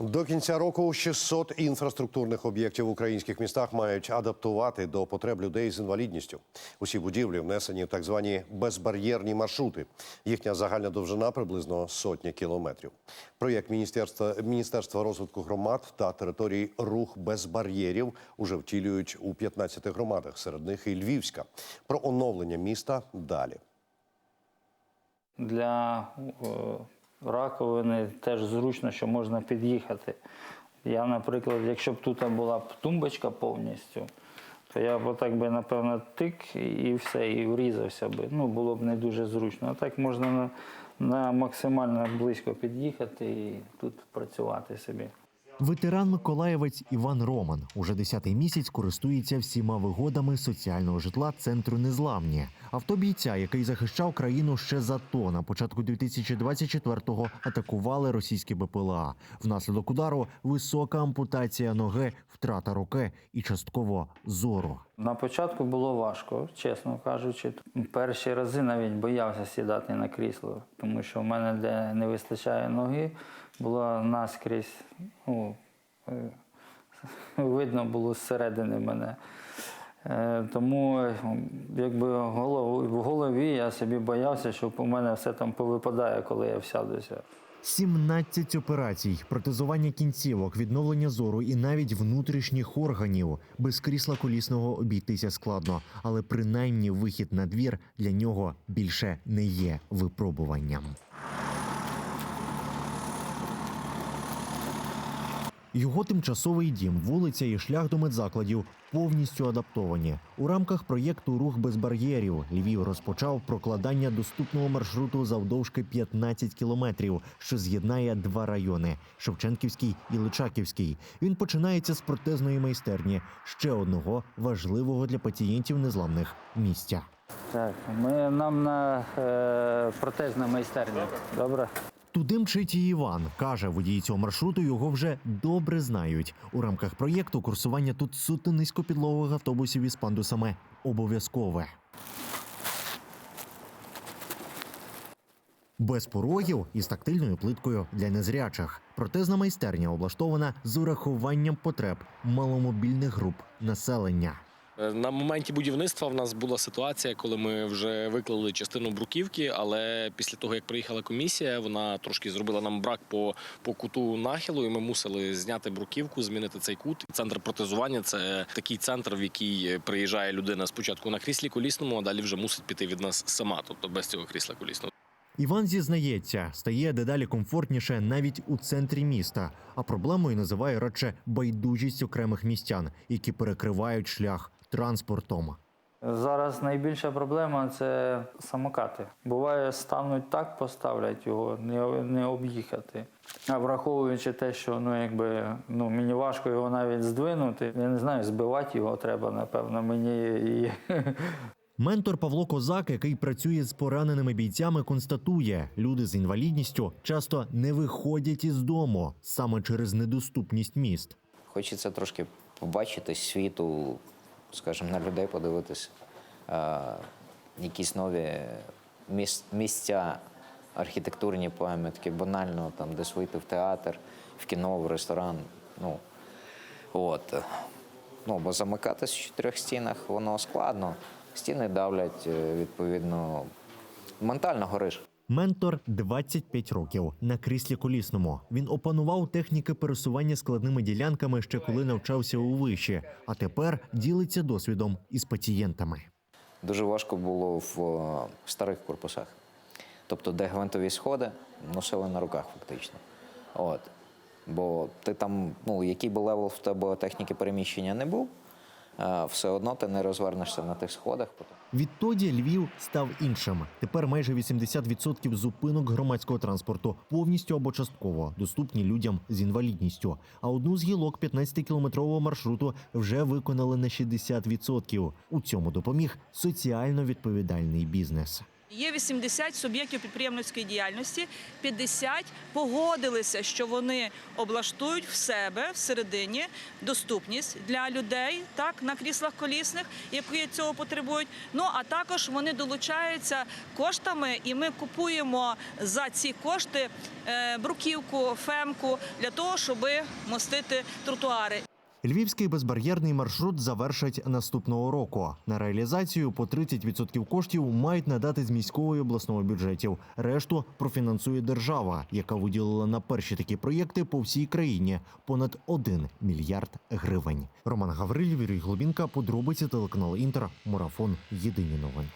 До кінця року 600 інфраструктурних об'єктів в українських містах мають адаптувати до потреб людей з інвалідністю. Усі будівлі внесені в так звані безбар'єрні маршрути. Їхня загальна довжина приблизно сотня кілометрів. Проєкт міністерства міністерства розвитку громад та територій рух без бар'єрів уже втілюють у 15 громадах. Серед них і Львівська. Про оновлення міста далі. Для е, раковини теж зручно, що можна під'їхати. Я, наприклад, якщо б тут була б тумбочка повністю, то я б отак би, напевно, тик і все, і врізався би. Ну, було б не дуже зручно. А так можна на, на максимально близько під'їхати і тут працювати собі. Ветеран Миколаєвець Іван Роман уже десятий місяць користується всіма вигодами соціального житла центру Незламні. Авто бійця, який захищав країну ще за то на початку 2024-го атакували російські БПЛА. Внаслідок удару висока ампутація ноги, втрата руки і частково зору. На початку було важко, чесно кажучи. Перші рази навіть боявся сідати на крісло, тому що в мене, де не вистачає ноги, було наскрізь, ну, е, видно було зсередини мене. Е, Тому якби в голові я собі боявся, що у мене все там повипадає, коли я всядуся. 17 операцій, протезування кінцівок, відновлення зору і навіть внутрішніх органів. Без крісла колісного обійтися складно, але принаймні вихід на двір для нього більше не є випробуванням. Його тимчасовий дім, вулиця і шлях до медзакладів повністю адаптовані. У рамках проєкту Рух без бар'єрів Львів розпочав прокладання доступного маршруту завдовжки 15 кілометрів, що з'єднає два райони Шевченківський і Личаківський. Він починається з протезної майстерні, ще одного важливого для пацієнтів незламних місця. Так, ми нам на е, протезна майстерня. Добре? Туди мчить і Іван. Каже, водії цього маршруту його вже добре знають. У рамках проєкту курсування тут суто низькопідлових автобусів із пандусами обов'язкове. Без порогів і з тактильною плиткою для незрячих. Протезна майстерня облаштована з урахуванням потреб маломобільних груп населення. Е, На моменті будівництва в нас була ситуація, коли ми вже виклали частину бруківки, але після того, як приїхала комісія, вона трошки зробила нам брак по, по куту нахилу, і ми мусили зняти бруківку, змінити цей кут. Центр протезування це такий центр, в який приїжджає людина спочатку на кріслі колісному, а далі вже мусить піти від нас сама, тобто без цього крісла колісного. Іван зізнається, стає дедалі комфортніше навіть у центрі міста, а проблемою називає радше байдужість окремих містян, які перекривають шлях транспортом. Зараз найбільша проблема це самокати. Буває, стануть так, поставлять його, не, не об'їхати. А враховуючи те, що ну, якби, ну, мені важко його навіть здвинути, я не знаю, збивати його треба, напевно, мені і Ментор Павло Козак, який працює з пораненими бійцями, констатує, люди з інвалідністю часто не виходять із дому саме через недоступність міст. Хочеться трошки побачити світу, скажімо, на людей подивитися, якісь нові місця, архітектурні пам'ятки, банально там десь вийти в театр, в кіно, в ресторан. Ну, от. Ну, бо замикатись в чотирьох стінах воно складно. Стіни давлять, е, відповідно, ментально гориш. Ментор 25 років на кріслі колісному. Він опанував техніки пересування складними ділянками ще коли навчався у виші, а тепер ділиться досвідом із пацієнтами. Дуже важко було в е, старих корпусах. Тобто, де гвинтові сходи носили на руках фактично. От. Бо ти там, ну, який би левел в тебе техніки переміщення не був, все одно ти не розвернешся на тих сходах. Відтоді Львів став іншим. Тепер майже 80% зупинок громадського транспорту повністю або частково доступні людям з інвалідністю. А одну з гілок 15-кілометрового маршруту вже виконали на 60%. У цьому допоміг соціально відповідальний бізнес. Є 80 суб'єктів підприємницької діяльності, 50 погодилися, що вони облаштують в себе всередині доступність для людей так на кріслах колісних, які цього потребують. Ну а також вони долучаються коштами, і ми купуємо за ці кошти е, бруківку, фемку для того, щоб мостити тротуари. Львівський безбар'єрний маршрут завершать наступного року. На реалізацію по 30% коштів мають надати з міського і обласного бюджетів. Решту профінансує держава, яка виділила на перші такі проєкти по всій країні понад 1 мільярд гривень. Роман Гаврилів, Юрій Глобінка, подробиці телеканал Інтер, марафон. Єдині новини.